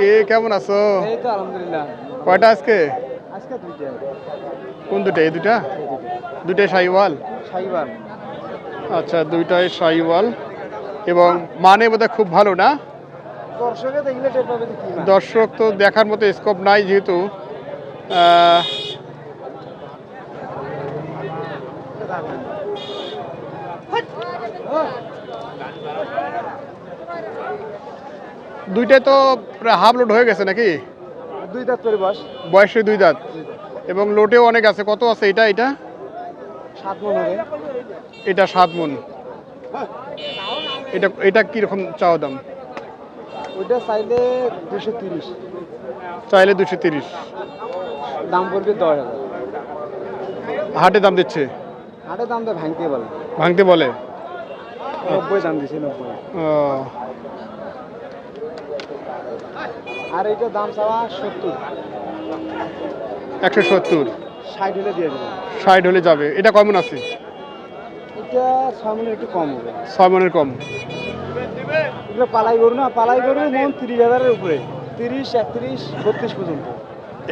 কি? কেমন আছো? এই তো আলহামদুলিল্লাহ। কয়টা আজকে? আজকে দুইটা। কোন দুটা এই দুটা দুটাই শাহিওয়াল সাইবার আচ্ছা দুইটাই শাহিওয়াল এবং মানে বোধহয় খুব ভালো না? দর্শকে তো দেখার মতো স্কোপ নাই যেহেতু। আহ, দুইটাই তো হাফ লোড হয়ে গেছে নাকি? দুই দাঁত করে বস বয়সে দুই দাঁত। এবং লোটেও অনেক আছে। কত আছে এটা এটা? সাত মন হবে। এটা সাত মন। এটা এটা কীরকম চাওয়া দাম? ওইটা চাইলে দুশো তিরিশ। চাইলে দুশো তিরিশ। দাম পড়বে দশ হাজার। হাটে দাম দিচ্ছে? হাটে দাম তো ভাঙতে বলে। ভাঙতে বলে? নব্বই দাম দিছে নব্বই। ও, আর এইটা দাম চাওয়া সত্তর। একশো সত্তর। ষাট হলে দিয়ে দেবো। ষাট হলে যাবে। এটা কেমন আছে? এটা ছয় মনে একটু কম হবে। ছয় মনের কম। এগুলো পালাই গরু না পালাই গরু মন তিরিশ হাজারের উপরে। তিরিশ একত্রিশ বত্রিশ পর্যন্ত।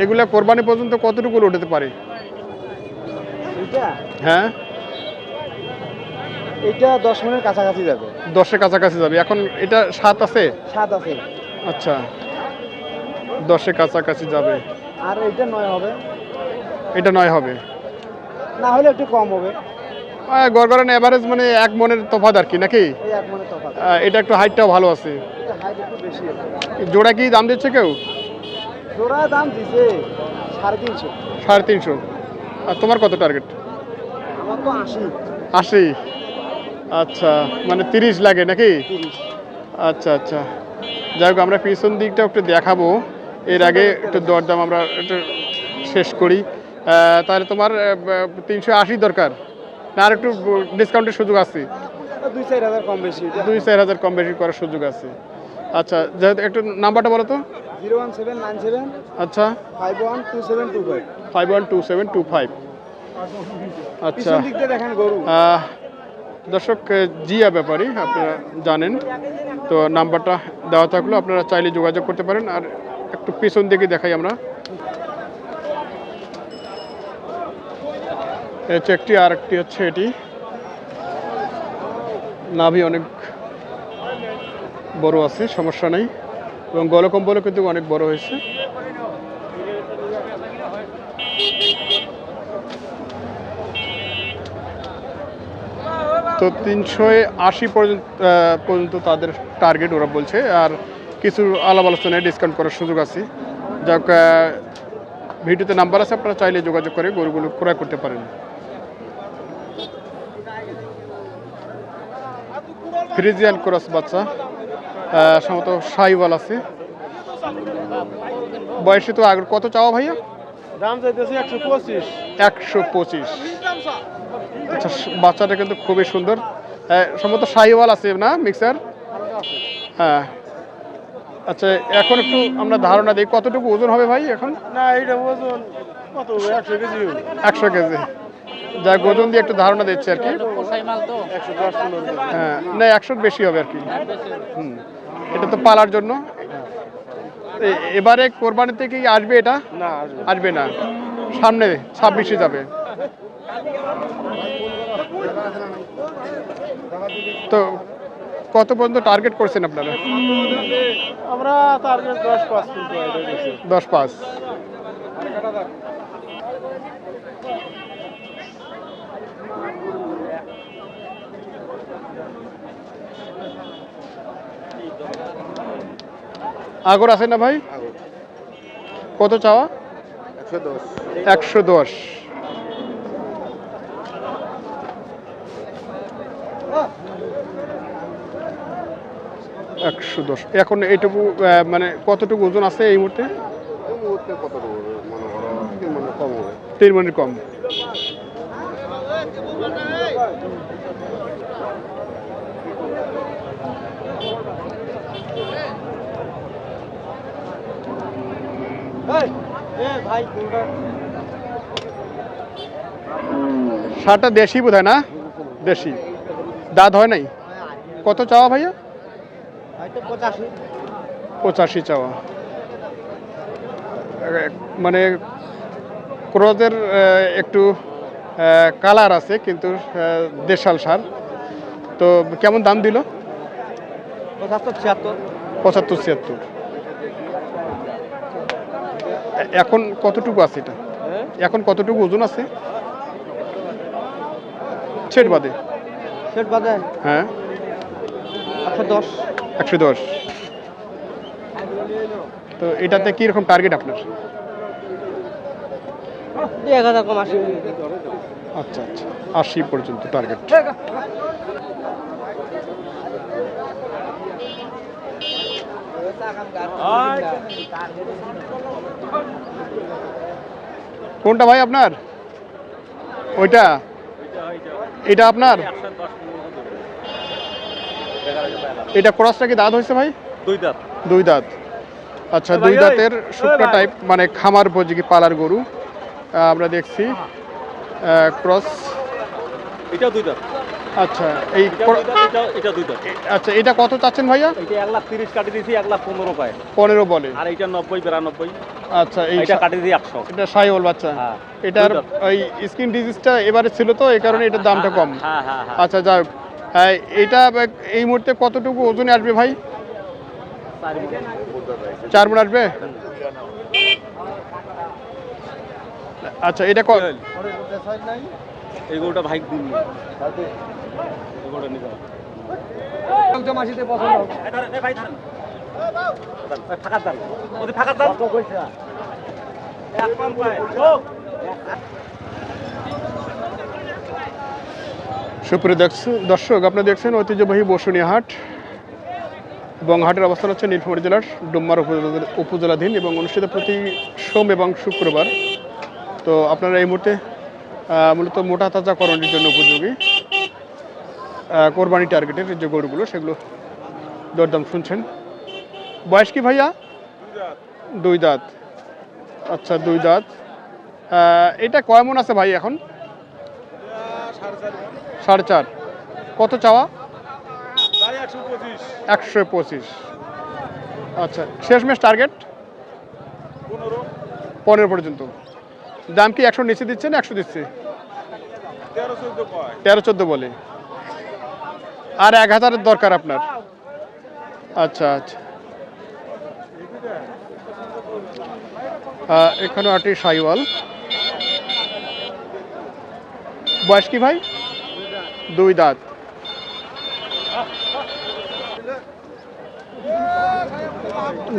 এগুলা কোরবানি পর্যন্ত কতটুকু হতে পারে? এটা হ্যাঁ? এইটা দশ মনের কাছাকাছি যাবে। দশের কাছাকাছি যাবে। এখন এটা সাত আছে? সাত আছে। আচ্ছা। দশে কাছাকাছি যাবে। আর এটা নয় হবে। এটা নয় হবে। না হলে একটু কম হবে। গড়গড়ান এভারেজ মানে এক মনের তফাত আর কি নাকি? এটা একটু হাইটটাও ভালো আছে। জোড়া কি দাম দিচ্ছে কেউ? জোড়া দাম দিছে সাড়ে তিনশো। সাড়ে তিনশো। আর তোমার কত টার্গেট আশি। আচ্ছা মানে তিরিশ লাগে নাকি? আচ্ছা আচ্ছা। যাই হোক আমরা পিছন দিকটা একটু দেখাবো। এর আগে একটু দরদাম আমরা একটু শেষ করি। তাহলে তোমার তিনশো আশি দরকার। না আর একটু ডিসকাউন্টের সুযোগ আছে। দুই চার হাজার কম বেশি। দুই চার হাজার কম বেশি করার সুযোগ আছে। আচ্ছা যেহেতু একটু নাম্বারটা বলো তো। Zero one seven nine seven আচ্ছা। Five one two seven two five. Five one two seven two five. আচ্ছা। দেখেন গরু। দর্শক জিয়া ব্যাপারী, আপনারা জানেন। তো নাম্বারটা দেওয়া থাকল, আপনারা চাইলে যোগাযোগ করতে পারেন। আর একটু পিছন দিকে দেখাই আমরা। একটি আর একটি হচ্ছে এটি। নাভি অনেক বড় আছে, সমস্যা নেই। এবং গলকম্বলও কিন্তু অনেক বড় হয়েছে। তো তিনশো আশি পর্যন্ত পর্যন্ত তাদের টার্গেট ওরা বলছে। আর কিছু আলাপ আলোচনায় ডিসকাউন্ট করার সুযোগ আছে। যাক ভিডিওতে নাম্বার আছে, আপনারা চাইলে যোগাযোগ করে গরুগুলো ক্রয় করতে পারেন। ফ্রিজিয়ান ক্রস বাচ্চা সম্ভবত সাইওয়াল আছে। বয়সে তো আগে কত চাওয়া ভাইয়া? দাম চাইতেছি একশো পঁচিশ। একশো পঁচিশ। আচ্ছা বাচ্চাটা কিন্তু খুবই সুন্দর। সম্ভবত শাহিওয়াল আছে না মিক্সার? হ্যাঁ। আচ্ছা এখন একটু আমরা ধারণা দিই কতটুকু ওজন হবে ভাই এখন? না এইটা ওজন কত একশো কেজি একশো কেজি। যা ওজন দিয়ে একটু ধারণা দিচ্ছে আর কি। হ্যাঁ না একশোর বেশি হবে আর কি। হুম। এটা তো পালার জন্য। এবারে কোরবানিতে কি আসবে এটা? না আসবে না। সামনে ছাব্বিশে যাবে। তো কত পর্যন্ত টার্গেট করছেন আপনারা? আমরা টার্গেট দশ পাঁচ দশ পাঁচ। আগর আছে না ভাই? কত চাওয়া? একশো দশ। একশো দশ। এখন এইটুকু মানে কতটুকু ওজন আছে এই মুহূর্তে? তিন মনে মনের কম। সারটা দেশি বোধ না? দেশি। দাঁত হয় নাই? কত চাওয়া ভাইয়া? পঁচাশি চাওয়া। মানে ক্রোজের একটু কালার আছে কিন্তু দেশাল সার। তো কেমন দাম দিল? পঁচাত্তর ছিয়াত্তর। পঁচাত্তর ছিয়াত্তর। এখন কতটুকু আছে এটা? এখন কতটুকু ওজন আছে? ছেট বাদে। সেট বাজে হ্যাঁ। একশো দশ। একশো দশ। তো এটাতে কীরকম টার্গেট আপনার? এক হাজার কম আসি আচ্ছা আচ্ছা। আশি পর্যন্ত টার্গেট কোনটা ভাই আপনার? ওইটা? এটা আপনার? এটা ক্রসটা কি দাঁত হয়েছে ভাই? দুই দাঁত। দুই দাঁত। আচ্ছা দুই দাঁতের শুকনো টাইপ মানে খামার উপযোগী পালার গরু। আমরা দেখছি। ক্রস। এটাও দুই দাঁত। আচ্ছা এই এটা দুই দাঁত আচ্ছা এটা কত চাচ্ছেন ভাইয়া? এটা এক লাখ তিরিশ কাটি দিয়েছি এক লাখ পনেরো পায়। পনেরো বলে। আর এইটা নব্বই বিরানব্বই। আচ্ছা এই এটা কাটি দিয়েছি একশো। এটা সাইওয়াল বাচ্চা। হ্যাঁ এটার ওই স্কিন ডিজিজটা এবারে ছিল তো এই কারণে এটার দামটা কম। হ্যাঁ হ্যাঁ হ্যাঁ আচ্ছা যাই হোক। এটা এই মুহূর্তে কতটুকু ওজনে আসবে ভাই? চারি মন আসবে? আচ্ছা এটা এই গরুটা ভাই দিন এই গরুটা নিতে হবে। এই ভাই ধরেন। এই ফাঁকার দাম। ওদের ফাঁকার দাম। এক পাম পায়। সুপ্রিয় দর্শক আপনি দেখছেন ঐতিহ্যবাহী বসুনিয়া হাট এবং হাটের অবস্থান হচ্ছে নীলফামারী জেলার ডুম্মার উপজেলা- উপজেলাধীন এবং অনুষ্ঠিত প্রতি সোম এবং শুক্রবার তো আপনারা এই মুহূর্তে মূলত মোটা তাজাকরণের জন্য উপযোগী। কোরবানি টার্গেটের যে গরুগুলো, সেগুলো দরদাম শুনছেন। বয়স কি ভাইয়া? দুই দাঁত। আচ্ছা দুই দাঁত। এটা কয় মন আছে ভাই এখন? সাড়ে চার। কত চাওয়া? একশো পঁচিশ। আচ্ছা শেষমেশ টার্গেট? পনেরো পর্যন্ত। দাম কি একশো নিচে দিচ্ছে না একশো দিচ্ছে? তেরো চোদ্দ বলে। আর এক হাজারের দরকার আপনার? আচ্ছা আচ্ছা। এখানে আটি সাইওয়াল। বয়স কি ভাই? দুই দাঁত।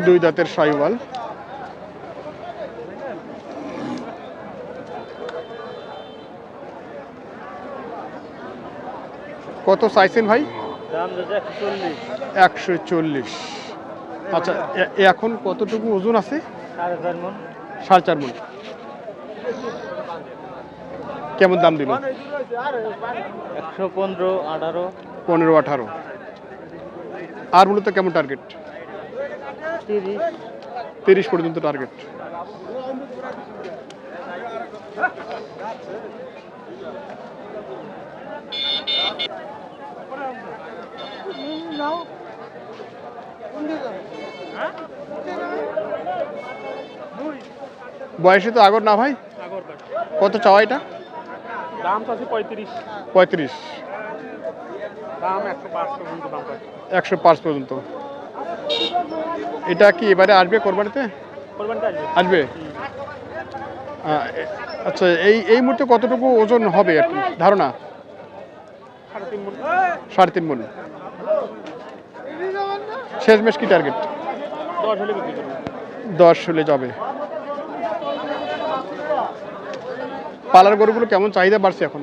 দুই দাঁতের সাইওয়াল। কত চাইছেন ভাই? একশো চল্লিশ। আচ্ছা এখন কতটুকু ওজন আছে? সাড়ে চার মন। মন। কেমন দাম দিল? একশো পনেরো আঠারো। পনেরো আঠারো। আর মূলত কেমন টার্গেট তিরিশ। পর্যন্ত টার্গেট বয়সে তো আগর না ভাই? কত চাওয়া এটা? দাম আছে পঁয়ত্রিশ। পঁয়ত্রিশ। একশো পাঁচ পর্যন্ত এটা কি এবারে আসবে কোরবানিতে? আসবে। আচ্ছা এই এই মুহূর্তে কতটুকু ওজন হবে আর কি? ধারণা? সাড়ে তিন মন। শেষমেশ কি টার্গেট? দশ হলে যাবে। পালার গরুগুলো কেমন চাহিদা বাড়ছে এখন?